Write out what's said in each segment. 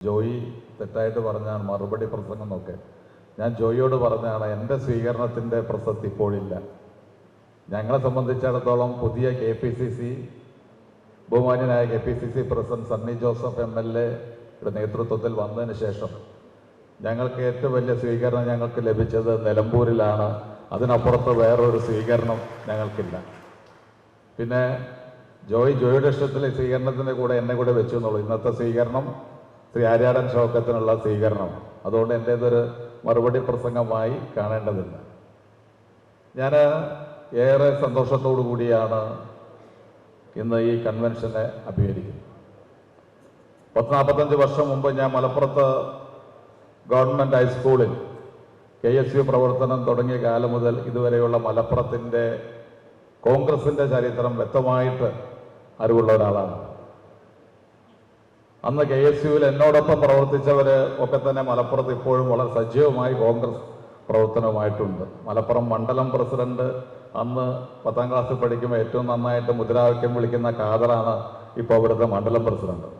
ജോയി തെറ്റായിട്ട് പറഞ്ഞാണ് മറുപടി പ്രസംഗം എന്നൊക്കെ ഞാൻ ജോയിയോട് പറഞ്ഞാണ് എന്റെ സ്വീകരണത്തിന്റെ പ്രസക്തി ഇപ്പോഴില്ല. ഞങ്ങളെ സംബന്ധിച്ചിടത്തോളം പുതിയ കെ പി സി സി ബഹുമാന്യനായ K P C C president Sunny Joseph M L എയുടെ നേതൃത്വത്തിൽ വന്നതിന് ശേഷം ഞങ്ങൾക്ക് ഏറ്റവും വലിയ സ്വീകരണം ഞങ്ങൾക്ക് ലഭിച്ചത് നിലമ്പൂരിലാണ്. അതിനപ്പുറത്ത് വേറൊരു സ്വീകരണം ഞങ്ങൾക്കില്ല. പിന്നെ ജോയി ജോയിയുടെ ഇഷ്ടത്തിൽ സ്വീകരണത്തിന്റെ കൂടെ എന്നെ കൂടെ വെച്ചു എന്നുള്ളൂ ഇന്നത്തെ സ്വീകരണം ശ്രീ ആര്യാടൻ ഷൗക്കത്തിനുള്ള സ്വീകരണം. അതുകൊണ്ട് എന്റെ ഇതൊരു മറുപടി പ്രസംഗമായി കാണേണ്ടതില്ല. ഞാൻ ഏറെ സന്തോഷത്തോടു കൂടിയാണ് ഇന്ന് ഈ കൺവെൻഷനെ അഭിമുഖീകരിക്കുന്നത്. പത്ത് നാൽപ്പത്തഞ്ച് വർഷം മുമ്പ് ഞാൻ മലപ്പുറത്ത് ഗവൺമെന്റ് ഹൈസ്കൂളിൽ കെ എസ് യു പ്രവർത്തനം തുടങ്ങിയ കാലം മുതൽ ഇതുവരെയുള്ള മലപ്പുറത്തിന്റെ കോൺഗ്രസിന്റെ ചരിത്രം വ്യക്തമായിട്ട് അറിവുള്ള ഒരാളാണ്. അന്ന് കെ എസ് യുവിൽ എന്നോടൊപ്പം പ്രവർത്തിച്ചവർ ഒക്കെ തന്നെ മലപ്പുറത്ത് ഇപ്പോഴും വളരെ സജീവമായി കോൺഗ്രസ് പ്രവർത്തനവുമായിട്ടുണ്ട്. മലപ്പുറം മണ്ഡലം പ്രസിഡന്റ് അന്ന് പത്താം ക്ലാസ്സിൽ പഠിക്കുമ്പോൾ ഏറ്റവും നന്നായിട്ട് മുദ്രാവാക്യം വിളിക്കുന്ന കാദറാണ് ഇപ്പോൾ അവിടുത്തെ മണ്ഡലം പ്രസിഡന്റ്.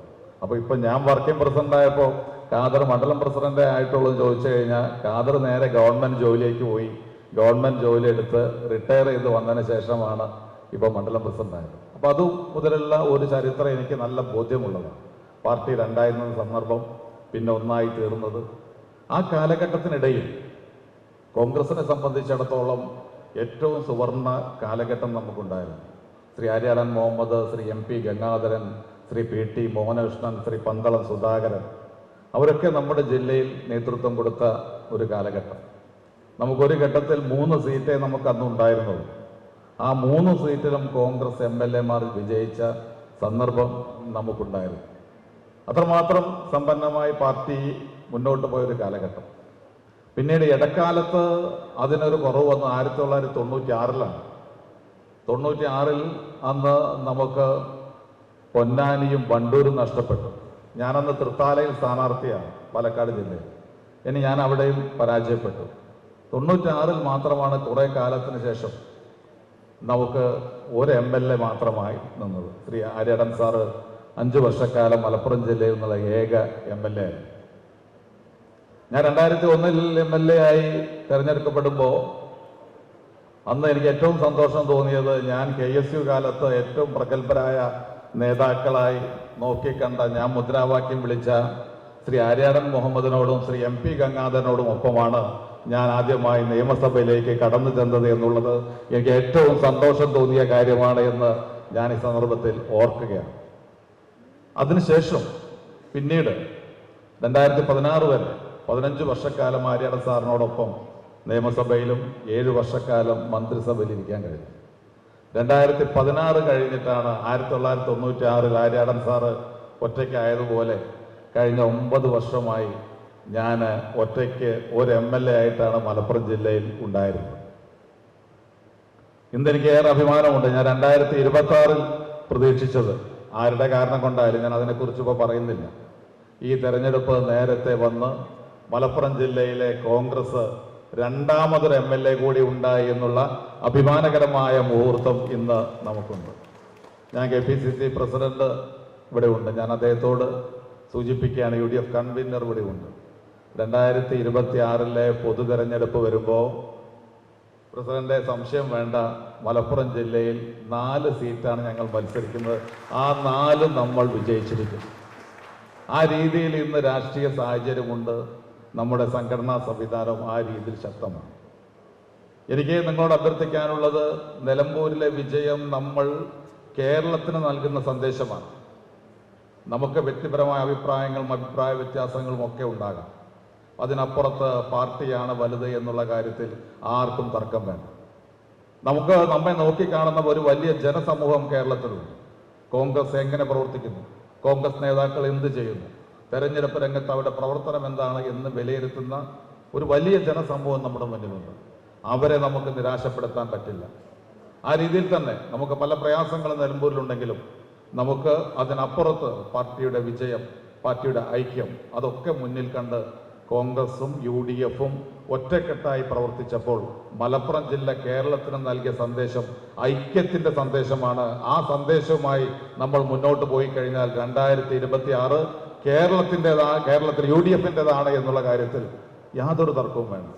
അപ്പോൾ ഇപ്പോൾ ഞാൻ വർക്കിംഗ് പ്രസിഡന്റ് ആയപ്പോൾ കാദർ മണ്ഡലം പ്രസിഡന്റ് ആയിട്ടുള്ളത് ചോദിച്ചു കഴിഞ്ഞാൽ ഖാദർ നേരെ ഗവൺമെന്റ് ജോലിയിലേക്ക് പോയി. ഗവൺമെന്റ് ജോലി എടുത്ത് റിട്ടയർ ചെയ്ത് വന്നതിന് ശേഷമാണ് ഇപ്പോൾ മണ്ഡലം പ്രസിഡന്റ് ആയത്. അപ്പോൾ അതും മുതലുള്ള ഒരു ചരിത്രം എനിക്ക് നല്ല ബോധ്യമുള്ളതാണ്. പാർട്ടി രണ്ടായിരുന്ന സന്ദർഭം പിന്നെ ഒന്നായി തീർന്നത്. ആ കാലഘട്ടത്തിനിടയിൽ കോൺഗ്രസിനെ സംബന്ധിച്ചിടത്തോളം ഏറ്റവും സുവർണ കാലഘട്ടം നമുക്കുണ്ടായിരുന്നു. Shri Aryadan Muhammad Shri M P Gangadharan Shri P T Mohanakrishnan Shri Pandalam Sudhakaran അവരൊക്കെ നമ്മുടെ ജില്ലയിൽ നേതൃത്വം കൊടുത്ത ഒരു കാലഘട്ടം. നമുക്കൊരു ഘട്ടത്തിൽ മൂന്ന് സീറ്റേ നമുക്ക് അന്ന് ഉണ്ടായിരുന്നുള്ളൂ. ആ മൂന്ന് സീറ്റിലും കോൺഗ്രസ് എം എൽ എമാർ വിജയിച്ച സന്ദർഭം നമുക്കുണ്ടായിരുന്നു. അത്രമാത്രം സമ്പന്നമായി പാർട്ടി മുന്നോട്ട് പോയൊരു കാലഘട്ടം. പിന്നീട് ഇടക്കാലത്ത് അതിനൊരു കുറവ് വന്ന്. ആയിരത്തി തൊള്ളായിരത്തി തൊണ്ണൂറ്റി ആറിലാണ് തൊണ്ണൂറ്റി ആറിൽ അന്ന് നമുക്ക് പൊന്നാനിയും വണ്ടൂരും നഷ്ടപ്പെട്ടു. ഞാനന്ന് തൃത്താലയിൽ സ്ഥാനാർത്ഥിയാണ് പാലക്കാട് ജില്ലയിൽ. ഇനി ഞാൻ അവിടെയും പരാജയപ്പെട്ടു. തൊണ്ണൂറ്റാറിൽ മാത്രമാണ് കുറേ കാലത്തിന് ശേഷം നമുക്ക് ഒരു എം എൽ എ മാത്രമായി നിന്നത്. ശ്രീ ആര്യടൻ സാറ് അഞ്ചു വർഷക്കാലം മലപ്പുറം ജില്ലയിൽ നിന്നുള്ള ഏക എം എൽ എ. ഞാൻ രണ്ടായിരത്തി ഒന്നിൽ എം എൽ എ ആയി തിരഞ്ഞെടുക്കപ്പെടുമ്പോൾ അന്ന് എനിക്ക് ഏറ്റവും സന്തോഷം തോന്നിയത് ഞാൻ കെ എസ് യു കാലത്ത് ഏറ്റവും പ്രഗത്ഭരായ നേതാക്കളായി നോക്കിക്കണ്ട ഞാൻ മുദ്രാവാക്യം വിളിച്ച ശ്രീ ആര്യാടൻ മുഹമ്മദിനോടും ശ്രീ എം പി ഗംഗാധരനോടും ഒപ്പമാണ് ഞാൻ ആദ്യമായി നിയമസഭയിലേക്ക് കടന്നു ചെന്നത് എന്നുള്ളത് എനിക്ക് ഏറ്റവും സന്തോഷം തോന്നിയ കാര്യമാണ് എന്ന് ഞാൻ ഈ സന്ദർഭത്തിൽ ഓർക്കുകയാണ്. അതിനുശേഷം പിന്നീട് രണ്ടായിരത്തി പതിനാറ് വരെ പതിനഞ്ച് വർഷക്കാലം ആര്യാടൻ സാറിനോടൊപ്പം നിയമസഭയിലും ഏഴ് വർഷക്കാലം മന്ത്രിസഭയിൽ ഇരിക്കാൻ കഴിഞ്ഞു. രണ്ടായിരത്തി പതിനാറ് കഴിഞ്ഞിട്ടാണ് ആയിരത്തി തൊള്ളായിരത്തി തൊണ്ണൂറ്റി ആറിൽ ആര്യാടൻ സാറ് ഒറ്റയ്ക്കായതുപോലെ കഴിഞ്ഞ ഒമ്പത് വർഷമായി ഞാൻ ഒറ്റയ്ക്ക് ഒരു എം എൽ എ ആയിട്ടാണ് മലപ്പുറം ജില്ലയിൽ ഉണ്ടായിരുന്നത്. ഇന്നെനിക്ക് ഏറെ അഭിമാനമുണ്ട്. ഞാൻ രണ്ടായിരത്തി ഇരുപത്തി ആറിൽ പ്രതീക്ഷിച്ചത് ആരുടെ കാരണം കൊണ്ടായാലും ഞാൻ അതിനെക്കുറിച്ച് ഇപ്പോൾ പറയുന്നില്ല. ഈ തെരഞ്ഞെടുപ്പ് നേരത്തെ വന്ന് മലപ്പുറം ജില്ലയിലെ കോൺഗ്രസ് രണ്ടാമതൊരു എം എൽ എ കൂടി ഉണ്ടായി എന്നുള്ള അഭിമാനകരമായ മുഹൂർത്തം ഇന്ന് നമുക്കുണ്ട്. ഞാൻ K P C C president ഇവിടെ ഉണ്ട്. ഞാൻ അദ്ദേഹത്തോട് സൂചിപ്പിക്കുകയാണ് യു ഡി എഫ് കൺവീനർ ഇവിടെ ഉണ്ട്. രണ്ടായിരത്തി ഇരുപത്തി ആറിലെ പൊതു തെരഞ്ഞെടുപ്പ് വരുമ്പോൾ പ്രസിഡന്റെ സംശയം വേണ്ട. മലപ്പുറം ജില്ലയിൽ നാല് സീറ്റാണ് ഞങ്ങൾ മത്സരിക്കുന്നത്. ആ നാല് നമ്മൾ വിജയിച്ചിരിക്കും. ആ രീതിയിൽ ഇന്ന് രാഷ്ട്രീയ സാഹചര്യമുണ്ട്. നമ്മുടെ സംഘടനാ സംവിധാനം ആ രീതിയിൽ ശക്തമാണ്. എനിക്ക് നിങ്ങളോട് അഭ്യർത്ഥിക്കാനുള്ളത് നിലമ്പൂരിലെ വിജയം നമ്മൾ കേരളത്തിന് നൽകുന്ന സന്ദേശമാണ്. നമുക്ക് വ്യക്തിപരമായ അഭിപ്രായങ്ങളും അഭിപ്രായ വ്യത്യാസങ്ങളും ഒക്കെ ഉണ്ടാകാം. അതിനപ്പുറത്ത് പാർട്ടിയാണ് വലുത് എന്നുള്ള കാര്യത്തിൽ ആർക്കും തർക്കം വേണ്ട. നമുക്ക് നമ്മെ നോക്കിക്കാണുന്ന ഒരു വലിയ ജനസമൂഹം കേരളത്തിലുണ്ട്. കോൺഗ്രസ് എങ്ങനെ പ്രവർത്തിക്കുന്നു? കോൺഗ്രസ് നേതാക്കൾ എന്ത് ചെയ്യുന്നു? തെരഞ്ഞെടുപ്പ് രംഗത്ത് അവരുടെ പ്രവർത്തനം എന്താണ് എന്ന് വിലയിരുത്തുന്ന ഒരു വലിയ ജനസമൂഹം നമ്മുടെ മുന്നിലുണ്ട്. അവരെ നമുക്ക് നിരാശപ്പെടുത്താൻ പറ്റില്ല. ആ രീതിയിൽ തന്നെ നമുക്ക് പല പ്രയാസങ്ങളും നിലമ്പൂരിലുണ്ടെങ്കിലും നമുക്ക് അതിനപ്പുറത്ത് പാർട്ടിയുടെ വിജയം പാർട്ടിയുടെ ഐക്യം അതൊക്കെ മുന്നിൽ കണ്ട് കോൺഗ്രസും യു ഡി എഫും ഒറ്റക്കെട്ടായി പ്രവർത്തിച്ചപ്പോൾ മലപ്പുറം ജില്ല കേരളത്തിന് നൽകിയ സന്ദേശം ഐക്യത്തിന്റെ സന്ദേശമാണ്. ആ സന്ദേശവുമായി നമ്മൾ മുന്നോട്ട് പോയി കഴിഞ്ഞാൽ രണ്ടായിരത്തി ഇരുപത്തി ആറ് കേരളത്തിന്റെതാണ് കേരളത്തിൽ യു ഡി എഫിന്റെതാണ് എന്നുള്ള കാര്യത്തിൽ യാതൊരു തർക്കവും വേണ്ട.